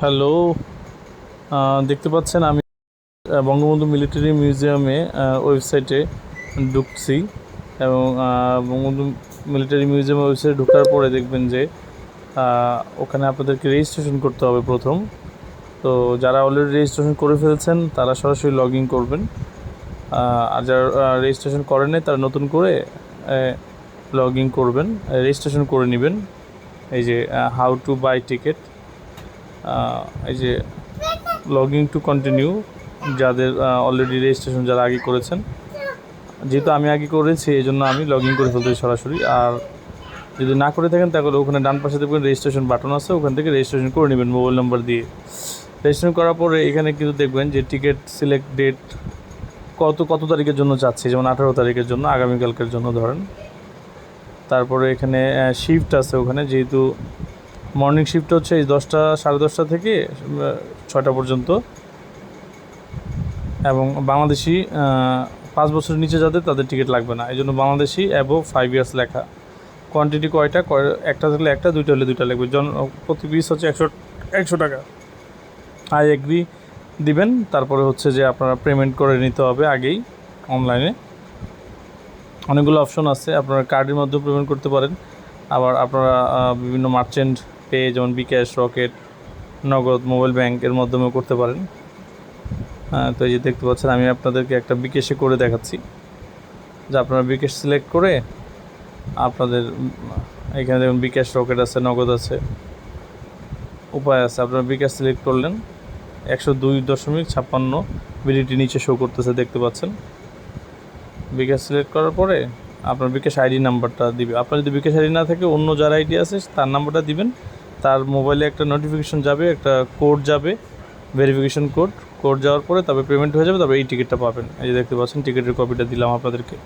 Hello দেখতে পাচ্ছেন আমি বঙ্গবন্ধু মিলিটারি মিউজিয়ামে ওয়েবসাইটে ঢুকছি এবং বঙ্গবন্ধু মিলিটারি মিউজিয়াম ওয়েবসাইটে ঢোকার পরে দেখবেন যে ওখানে আপনাদেরকে রেজিস্ট্রেশন করতে হবে প্রথম। তো যারা অলরেডি রেজিস্ট্রেশন করে ফেলছেন, তারা সরাসরি লগ ইন করবেন আর যারা রেজিস্ট্রেশন করেন নাই, তারা নতুন করে লগ ইন করবেন রেজিস্ট্রেশন করে নেবেন। এই যে হাউ টু বাই টিকিট এই যে লগিং টু কন্টিনিউ যাদের অলরেডি রেজিস্ট্রেশন যারা আগে করেছেন। যেহেতু আমি আগে করেছি, এই জন্য আমি লগ ইন করে ফেলতেছি সরাসরি। আর যদি না করে থাকেন, তাহলে ওখানে ডান পাশে দেখবেন রেজিস্ট্রেশন বাটন আছে, ওখান থেকে রেজিস্ট্রেশন করে নেবেন মোবাইল নাম্বার দিয়ে। রেজিস্ট্রেশন করার পরে এখানে কিন্তু দেখবেন যে টিকিট সিলেক্ট ডেট কত কত তারিখের জন্য চাচ্ছি, যেমন আঠারো তারিখের জন্য, আগামীকালকের জন্য ধরেন। তারপরে এখানে শিফট আছে ওখানে, যেহেতু মর্নিং শিফট হচ্ছে এই দশটা, সাড়ে দশটা থেকে ছয়টা পর্যন্ত। এবং বাংলাদেশি পাঁচ বছরের নিচে যাদের, তাদের টিকিট লাগবে না। এই জন্য বাংলাদেশি অ্যাবো ফাইভ ইয়ার্স লেখা। কোয়ান্টিটি কয়টা? কয়- একটা থাকলে একটা, দুইটা হলে দুইটা লাগবে। জন, প্রতি পিস হচ্ছে একশো একশো টাকা। আই এগ্রি দিবেন। তারপরে হচ্ছে যে আপনারা পেমেন্ট করে নিতে হবে আগেই অনলাইনে অনেকগুলো অপশন আছে। আপনারা কার্ডের মাধ্যমে পেমেন্ট করতে পারেন। আবার আপনারা বিভিন্ন মার্চেন্ট পে যেমন bKash Rocket Nagad mobile bank এর মাধ্যমেও করতে পারেন। হ্যাঁ, তো এই যে দেখতে পাচ্ছেন আমি আপনাদেরকে একটা বিকাশে করে দেখাচ্ছি। যে আপনারা বিকাশ সিলেক্ট করে আপনাদের এখানে দেখুন বিকাশ রকেট আছে নগদ আছে উপায় আছে। আপনারা বিকাশ সিলেক্ট করলেন একশো দুই দশমিক ছাপ্পান্ন বিলিটি নিচে শো করতেছে দেখতে পাচ্ছেন। বিকাশ সিলেক্ট করার পরে আপনার বিকাশ আইডি নাম্বারটা দিবে। আপনার যদি বিকাশ আইডি না থাকে, অন্য যার আইডি আছে, তার নাম্বারটা দিবেন। তার মোবাইলে একটা নোটিফিকেশন যাবে, একটা কোড যাবে ভেরিফিকেশন কোড কোড যাওয়ার পরে তবে পেমেন্ট হয়ে যাবে তবে এই টিকিটটা পাবেন। এই যে দেখতে পাচ্ছেন টিকিটের কপিটা দিলাম আপনাদেরকে।